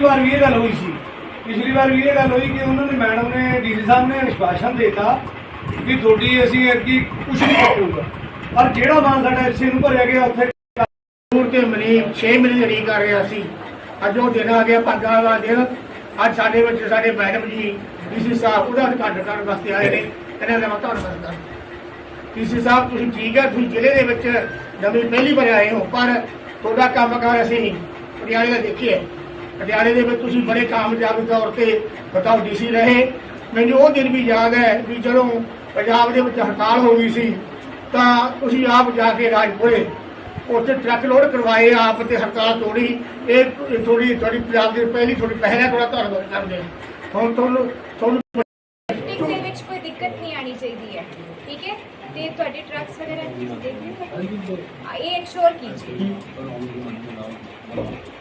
ਪਿਛਲੀ ਵਾਰ ਵੀ ਇਹ ਗੱਲ ਹੋਈ ਸੀ। ਪਿਛਲੀ ਵਾਰ ਵੀ ਇਹ ਗੱਲ ਹੋਈ ਕਿ ਉਹਨਾਂ ਨੇ ਮੈਡਮ ਨੇ, ਡੀਸੀ ਸਾਹਿਬ ਨੇ ਵਿਸ਼ਵਾਸਨ ਦਿੱਤਾ ਕਿ ਤੁਹਾਡੀ ਅਸੀਂ ਅੱਗੇ ਕੁਝ ਨਹੀਂ ਕਰੂਗਾ। ਪਰ ਜਿਹੜਾ ਮਾਨ ਸਾਡਾ ਐਸਸੀ ਨੂੰ ਭਰਿਆ ਗਿਆ, ਉੱਥੇ ਦੂਰ ਤੇ ਮਨੀ 6 ਮਹੀਨੇ ਨਹੀਂ ਕਰ ਰਿਹਾ ਸੀ। ਅੱਜ ਉਹ ਦਿਨ ਆ ਗਿਆ ਭਾਗਾ ਦਾ ਦਿਨ। ਅੱਜ ਸਾਡੇ ਵਿੱਚ ਸਾਡੇ ਮੈਡਮ ਜੀ, ਡੀਸੀ ਸਾਹਿਬ, ਉਹਦਾ ਉਦਘਾਟਨ ਕਰਨ ਵਾਸਤੇ ਆਏ ਨੇ। ਇਹਨਾਂ ਦਾ ਮੈਂ ਧੰਨਵਾਦ ਕਰਦਾ। ਡੀਸੀ ਸਾਹਿਬ, ਤੁਸੀਂ ਠੀਕ ਹੈ ਤੁਸੀਂ ਜ਼ਿਲ੍ਹੇ ਦੇ ਵਿੱਚ ਨਵੀਂ ਪਹਿਲੀ ਵਾਰ ਆਏ ਹੋ, ਪਰ ਤੁਹਾਡਾ ਕੰਮਕਾਰ ਅਸੀਂ ਪਟਿਆਲੇ ਦਾ ਦੇਖਿਆ। ਪਟਿਆਲੇ ਦੇ ਵਿੱਚ ਤੁਸੀਂ ਬੜੇ ਕਾਮਯਾਬ ਤੌਰ ਤੇ ਬਤਾਓ ਡੀਸੀ ਰਹੇ ਮੈਨੂੰ ਉਹ ਦਿਨ ਵੀ ਯਾਦ ਹੈ ਵੀ ਜਦੋਂ ਪੰਜਾਬ ਦੇ ਵਿੱਚ ਹੜਤਾਲ ਹੋ ਗਈ ਸੀ, ਤਾਂ ਤੁਸੀਂ ਆਪ ਜਾ ਕੇ ਰਾਜਪੁਰੇ ਉੱਥੇ ਟਰੱਕ ਲੋਡ ਕਰਵਾਏ, ਆਪ ਤੇ ਹੜਤਾਲ ਤੋੜੀ ਇਹ ਇਹ ਥੋੜੀ ਤੁਹਾਡੀ ਪੰਜਾਬ ਦੀ ਪਹਿਲੀ ਥੋੜੀ ਪਹਿਲਾ ਥੋੜਾ ਧੰਨਵਾਦ ਕਰਦੇ ਹਾਂ। ਹੁਣ ਤੁਹਾਨੂੰ ਦਿੱਕਤ ਨਹੀਂ ਆਣੀ ਚਾਹੀਦੀ ਹੈ, ਠੀਕ ਹੈ? ਤੇ ਤੁਹਾਡੇ ਟਰੱਕਸ ਵਗੈਰਾ ਤੁਸੀਂ ਦੇਖ ਰਹੇ ਹੋ, ਇਹ ਇਨਸ਼ੋਰ ਕੀजिए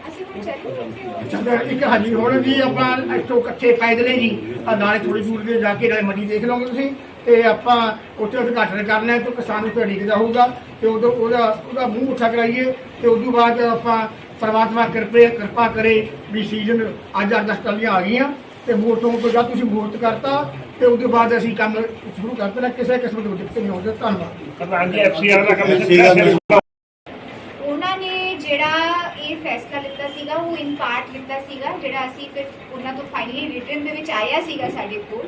ਅਸੀਂ ਹੁਣ ਚੱਲੀਏ ਚੰਗਾ ਇੱਕ ਹਾਂਜੀ, ਹੁਣ ਜੀ ਆਪਾਂ ਇੱਥੋਂ ਕੱਚੇ ਪੈਦਲੇ ਜੀ ਆਹ ਨਾਲੇ ਥੋੜੀ ਦੂਰ ਦੇ ਜਾ ਕੇ ਨਾਲੇ ਮੰਡੀ ਦੇਖ ਲਓਗੇ ਤੁਸੀਂ। ਤੇ ਆਪਾਂ ਉੱਥੇ ਉਦਘਾਟਨ ਕਰਨਾ ਹੈ ਤੇ ਕਿਸਾਨ ਉੱਤੇ ਡਿੱਗਦਾ ਹੋਊਗਾ, ਤੇ ਉਦੋਂ ਉਹਦਾ ਉਹਦਾ ਮੂੰਹ ਉੱਠਾ ਕਰਾਈਏ, ਤੇ ਉਸ ਤੋਂ ਬਾਅਦ ਆਪਾਂ ਪਰਮਾਤਮਾ ਕਿਰਪੇ ਕਿਰਪਾ ਕਰੇ ਵੀ ਸੀਜ਼ਨ ਅੱਜ ਅੱਜ ਟੱਲੀਆਂ ਆ ਗਈਆਂ। ਤੇ ਮੂਰਤੋਂ ਤੋਂ ਜਦ ਤੁਸੀਂ ਮੂਰਤ ਕਰਤਾ ਤੇ ਤੋਂ ਬਾਅਦ ਅਸੀਂ ਕੰਮ ਸ਼ੁਰੂ ਕਰ ਦੇਣਾ ਕਿਸੇ ਕਿਸਮ ਦੀ ਦਿੱਕਤ ਨਹੀਂ ਹੋਊਗੀ ਧੰਨਵਾਦ। ਪ੍ਰਧਾਨ ਜੀ ਐਫਸੀਆਰ ਦਾ ਕੰਮ ਉਹਨਾਂ ਨੇ ਜਿਹੜਾ ਇਹ ਫੈਸਲਾ ਲਿੱਤਾ ਸੀਗਾ ਉਹ ਇਨ ਪਾਰਟ ਲਿੱਤਾ ਸੀਗਾ ਜਿਹੜਾ ਅਸੀਂ ਫਿਰ ਉਹਨਾਂ ਤੋਂ ਫਾਈਨਲੀ ਰਿਟਰਨ ਦੇ ਵਿੱਚ ਆਇਆ ਸੀਗਾ ਸਾਡੇ ਕੋਲ।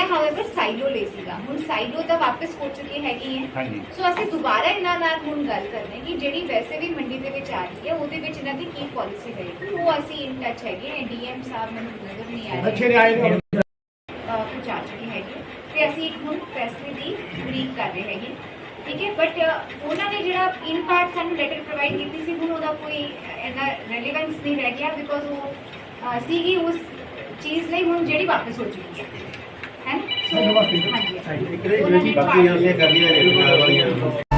ਉਹ ਆਇਆ ਹਾਵੇਵਰ ਸਾਈਲੋ ਲਈ ਸੀਗਾ। ਹੁਣ ਸਾਈਲੋ ਤਾਂ ਵਾਪਸ ਹੋ ਚੁੱਕੀ ਹੈਗੀ ਹੈ। ਹਾਂਜੀ। ਸੋ ਅਸੀਂ ਦੁਬਾਰਾ ਇਹਨਾਂ ਨਾਲ ਹੁਣ ਗੱਲ ਕਰਨੇ ਕਿ ਜਿਹੜੀ ਵੈਸੇ ਵੀ ਮੰਡੀ ਦੇ ਵਿੱਚ ਆ ਰਹੀ ਹੈ ਉਹਦੇ ਵਿੱਚ ਇਹਨਾਂ ਦੀ ਕੀ ਪਾਲਿਸੀ ਰਹੇਗੀ? ਉਹ ਅਸੀਂ ਇਨ ਟੱਚ ਹੈਗੇ ਹਾਂ ਡੀਐਮ ਸਾਹਿਬ ਮੈਨੂੰ ਨਜ਼ਰ ਨਹੀਂ ਆ ਅੱਛੇ ਰਹੇ ਨੇ ਆਏ ਨੇ ਅਹ ਕੁਝ ਆ ਚੁੱਕੀ ਹੈਗੀ। ਤੇ ਅਸੀਂ ਇੱਕ ਹੁਣ ਫੈਸਲੇ ਦੀ ਉਡੀਕ ਕਰ ਰਹੇ ਹੈਗੇ। ਠੀਕ ਹੈ? ਬਟ ਉਹਨਾਂ ਨੇ ਜਿਹੜਾ ਇਨ ਪਾਰਟ ਸਾਨੂੰ ਲੈਟਰ ਪ੍ਰੋਵਾਈਡ ਕੀਤੀ ਸੀ ਹੁਣ ਉਹਦਾ ਕੋਈ ਇਹਦਾ ਰੈਲੇਵੈਂਸ ਨਹੀਂ ਰਹਿ ਗਿਆ ਬਿਕੋਜ਼ ਉਹ ਸੀਗੀ ਉਸ ਚੀਜ਼ ਲਈ ਹੁਣ ਜਿਹੜੀ ਵਾਪਸ ਹੋ ਚੁੱਕੀ ਹੈ ਹੈ ਨਾ? ਸੋ ਹਾਂਜੀ ਉਹਨਾਂ ਨੇ ਬਾਕੀ ਉਸੇ ਕਰ ਲਿਆ ਨਾਲ ਵਾਲੀਆਂ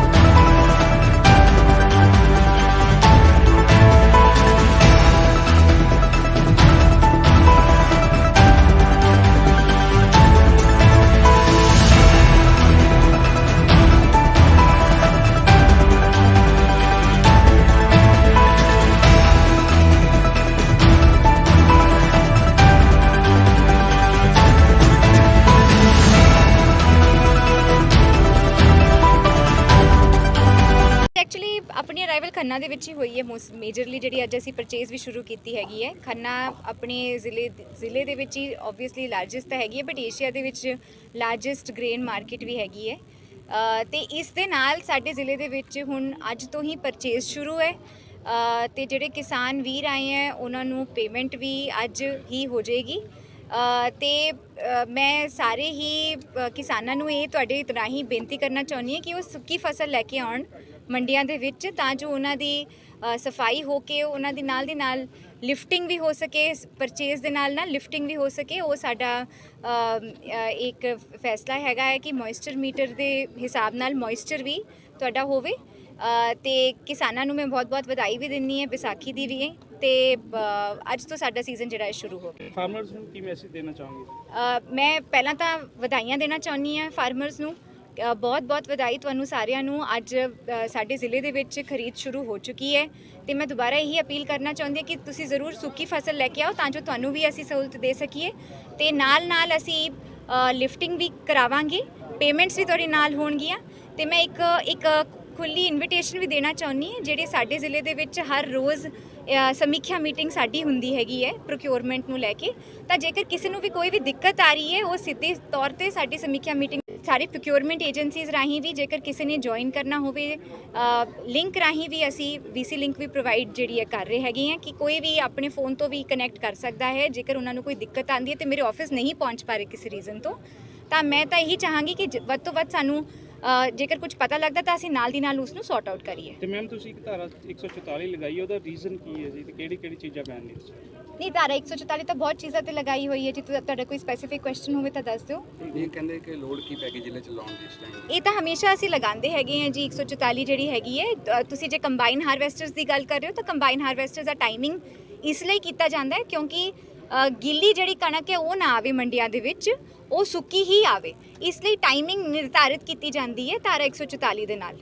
ਖੰਨਾ ਦੇ ਵਿੱਚ ਹੀ ਹੋਈ ਹੈ ਮੋਸਟ ਮੇਜਰਲੀ ਜਿਹੜੀ ਅੱਜ ਅਸੀਂ ਪਰਚੇਸ ਵੀ ਸ਼ੁਰੂ ਕੀਤੀ ਹੈਗੀ ਹੈ। ਖੰਨਾ ਆਪਣੇ ਜ਼ਿਲ੍ਹੇ ਜ਼ਿਲ੍ਹੇ ਦੇ ਵਿੱਚ ਹੀ ਆਬਵੀਅਸਲੀ ਲਾਰਜੈਸਟ ਤਾਂ ਹੈਗੀ ਹੈ ਬਟ ਏਸ਼ੀਆ ਦੇ ਵਿੱਚ ਲਾਰਜੈਸਟ ਗ੍ਰੇਨ ਮਾਰਕੀਟ ਵੀ ਹੈਗੀ ਹੈ। ਅ, ਤੇ ਇਸ ਦੇ ਨਾਲ ਸਾਡੇ ਜ਼ਿਲ੍ਹੇ ਦੇ ਵਿੱਚ ਹੁਣ ਅੱਜ ਤੋਂ ਹੀ ਪਰਚੇਜ਼ ਸ਼ੁਰੂ ਹੈ। ਅ, ਤੇ ਜਿਹੜੇ ਕਿਸਾਨ ਵੀਰ ਆਏ ਹੈ ਉਹਨਾਂ ਨੂੰ ਪੇਮੈਂਟ ਵੀ ਅੱਜ ਹੀ ਹੋ ਜਾਏਗੀ। ਅ, ਤੇ ਮੈਂ ਸਾਰੇ ਹੀ ਕਿਸਾਨਾਂ ਨੂੰ ਇਹ ਤੁਹਾਡੇ ਰਾਹੀਂ ਬੇਨਤੀ ਕਰਨਾ ਚਾਹੁੰਦੀ ਹਾਂ ਕਿ ਉਹ ਸੁੱਕੀ ਫਸਲ ਲੈ ਕੇ ਆਉਣ। ਮੰਡੀਆਂ ਦੇ ਵਿੱਚ ਤਾਂ ਜੋ ਉਹਨਾਂ ਦੀ ਸਫ਼ਾਈ ਹੋ ਕੇ ਉਹਨਾਂ ਦੀ ਨਾਲ ਦੀ ਨਾਲ ਲਿਫਟਿੰਗ ਵੀ ਹੋ ਸਕੇ ਪਰਚੇਜ਼ ਦੇ ਨਾਲ ਨਾਲ ਲਿਫਟਿੰਗ ਵੀ ਹੋ ਸਕੇ। ਉਹ ਸਾਡਾ ਇੱਕ ਫੈਸਲਾ ਹੈਗਾ ਹੈ ਕਿ ਮੋਇਸਚਰ ਮੀਟਰ ਦੇ ਹਿਸਾਬ ਨਾਲ ਮੋਇਸਚਰ ਵੀ ਤੁਹਾਡਾ ਹੋਵੇ। ਤੇ ਕਿਸਾਨਾਂ ਨੂੰ ਮੈਂ ਬਹੁਤ-ਬਹੁਤ ਵਧਾਈ ਵੀ ਦਿੰਨੀ ਹੈ ਵਿਸਾਖੀ ਦੀ ਵੀ ਤੇ ਅੱਜ ਤੋਂ ਸਾਡਾ ਸੀਜ਼ਨ ਜਿਹੜਾ ਹੈ ਸ਼ੁਰੂ ਹੋ ਗਿਆ। ਫਾਰਮਰਸ ਨੂੰ ਕੀ ਮੈਸੇਜ ਦੇਣਾ ਚਾਹੋਗੇ? ਮੈਂ ਪਹਿਲਾਂ ਤਾਂ ਵਧਾਈਆਂ ਦੇਣਾ ਚਾਹੁੰਦੀ ਹਾਂ ਫਾਰਮਰਸ ਨੂੰ। ਬਹੁਤ-ਬਹੁਤ ਵਧਾਈ ਤੁਹਾਨੂੰ ਸਾਰਿਆਂ ਨੂੰ। ਅੱਜ ਸਾਡੇ ਜ਼ਿਲ੍ਹੇ ਦੇ ਵਿੱਚ ਖਰੀਦ ਸ਼ੁਰੂ ਹੋ ਚੁੱਕੀ ਹੈ ਤੇ ਮੈਂ ਦੁਬਾਰਾ ਇਹੀ ਅਪੀਲ ਕਰਨਾ ਚਾਹੁੰਦੀ ਹਾਂ ਕਿ ਤੁਸੀਂ ਜ਼ਰੂਰ ਸੁੱਕੀ ਫਸਲ ਲੈ ਕੇ ਆਓ ਤਾਂ ਜੋ ਤੁਹਾਨੂੰ ਵੀ ਅਸੀਂ ਸਹੂਲਤ ਦੇ ਸਕੀਏ। ਤੇ ਨਾਲ-ਨਾਲ ਅਸੀਂ ਲਿਫਟਿੰਗ ਵੀ ਕਰਾਵਾਂਗੇ। ਪੇਮੈਂਟਸ ਵੀ ਤੁਹਾਡੇ ਨਾਲ ਹੋਣਗੀਆਂ। ਤੇ ਮੈਂ ਇੱਕ ਇੱਕ ਖੁੱਲੀ ਇਨਵੀਟੇਸ਼ਨ ਵੀ ਦੇਣਾ ਚਾਹੁੰਦੀ ਹਾਂ, ਜਿਹੜੇ ਸਾਡੇ ਜ਼ਿਲ੍ਹੇ ਦੇ ਵਿੱਚ ਹਰ ਰੋਜ਼ ਸਮੀਖਿਆ ਮੀਟਿੰਗ ਸਾਡੀ ਹੁੰਦੀ ਹੈਗੀ ਹੈ ਪ੍ਰੋਕਿਉਰਮੈਂਟ ਨੂੰ ਲੈ ਕੇ। ਤਾਂ ਜੇਕਰ ਕਿਸੇ ਨੂੰ ਵੀ ਕੋਈ ਵੀ ਦਿੱਕਤ ਆ ਰਹੀ ਹੈ, ਉਹ ਸਿੱਧੇ ਤੌਰ ਤੇ ਸਾਡੀ ਸਮੀਖਿਆ ਮੀਟਿੰਗ ਸਾਰੇ ਪ੍ਰੋਕਿਉਰਮੈਂਟ ਏਜੰਸੀਜ਼ ਰਾਹੀਂ ਵੀ ਜੇਕਰ ਕਿਸੇ ਨੇ ਜੁਆਇਨ ਕਰਨਾ ਹੋਵੇ ਲਿੰਕ ਰਾਹੀਂ ਵੀ ਅਸੀਂ ਵੀਸੀ ਲਿੰਕ ਵੀ ਪ੍ਰੋਵਾਈਡ ਜਿਹੜੀ ਹੈ ਕਰ ਰਹੇ ਹੈਗੇ ਹਾਂ ਕਿ ਕੋਈ ਵੀ ਆਪਣੇ ਫੋਨ ਤੋਂ ਵੀ ਕਨੈਕਟ ਕਰ ਸਕਦਾ ਹੈ, ਜੇਕਰ ਉਹਨਾਂ ਨੂੰ ਕੋਈ ਦਿੱਕਤ ਆਉਂਦੀ ਹੈ ਤੇ ਮੇਰੇ ਆਫਿਸ ਨਹੀਂ ਪਹੁੰਚ ਪਾ ਰਹੇ ਕਿਸੇ ਰੀਜ਼ਨ ਤੋਂ, ਤਾਂ ਮੈਂ ਤਾਂ ਇਹੀ ਚਾਹਾਂਗੀ ਕਿ ਜ- ਵੱਧ ਤੋਂ ਵੱਧ ਸਾਨੂੰ ਜੇਕਰ ਕੁਝ ਪਤਾ ਲੱਗਦਾ ਤਾਂ ਅਸੀਂ ਨਾਲ ਦੀ ਨਾਲ ਉਸ ਨੂੰ ਸੌਰਟ ਆਊਟ ਕਰੀਏ। ਤੇ ਮੈਮ ਤੁਸੀਂ ਇੱਕ ਧਾਰਾ 144 ਲਗਾਈ, ਉਹਦਾ ਰੀਜ਼ਨ ਕੀ ਹੈ ਜੀ? ਤੇ ਕਿਹੜੀ ਕਿਹੜੀ ਚੀਜ਼ਾਂ ਪੈਣਗੀਆਂ ਇਸ ਨਹੀਂ ਧਾਰਾ 144 ਤਾਂ ਬਹੁਤ ਚੀਜ਼ਾਂ ਤੇ ਲਗਾਈ ਹੋਈ ਹੈ ਜੇ ਤੁਹਾ- ਤੁਹਾਡਾ ਕੋਈ ਸਪੈਸੀਫਿਕ ਕੁਐਸਚਨ ਹੋਵੇ ਤਾਂ ਦੱਸ ਦਿਓ ਇਹ ਕਹਿੰਦੇ ਕਿ ਲੋਡ ਕੀ ਪੈ ਗਈ ਜ਼ਿਲ੍ਹੇ ਚ ਲਾਉਣ ਦੀ ਇਸ ਟਾਈਮ ਇਹ ਤਾਂ ਹਮੇਸ਼ਾ ਅਸੀਂ ਲਗਾਉਂਦੇ ਹੈਗੇ ਹਾਂ ਜੀ 144 ਜਿਹੜੀ ਹੈਗੀ ਹੈ ਅ, ਤੁਸੀਂ ਜੇ ਕੰਬਾਈਨ ਹਾਰਵੈਸਟਰਸ ਦੀ ਗੱਲ ਕਰ ਰਹੇ ਹੋ ਤਾਂ ਕੰਬਾਈਨ ਹਾਰਵੈਸਟਰਸ ਦਾ ਟਾਈਮਿੰਗ ਇਸ ਲਈ ਕੀਤਾ ਜਾਂਦਾ ਹੈ ਕਿਉਂਕਿ ਅ, ਗਿੱਲੀ ਜਿਹੜੀ ਕਣਕ ਹੈ ਉਹ ਨਾ ਆਵੇ ਮੰਡੀਆਂ ਦੇ ਵਿੱਚ ਉਹ ਸੁੱਕੀ ਹੀ ਆਵੇ ਇਸ ਲਈ ਟਾਈਮਿੰਗ ਨਿਰਧਾਰਿਤ ਕੀਤੀ ਜਾਂਦੀ ਹੈ ਧਾਰਾ 144 ਦੇ ਨਾਲ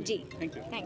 ਜੀ ਥੈਂਕ ਯੂ ਥੈਂਕ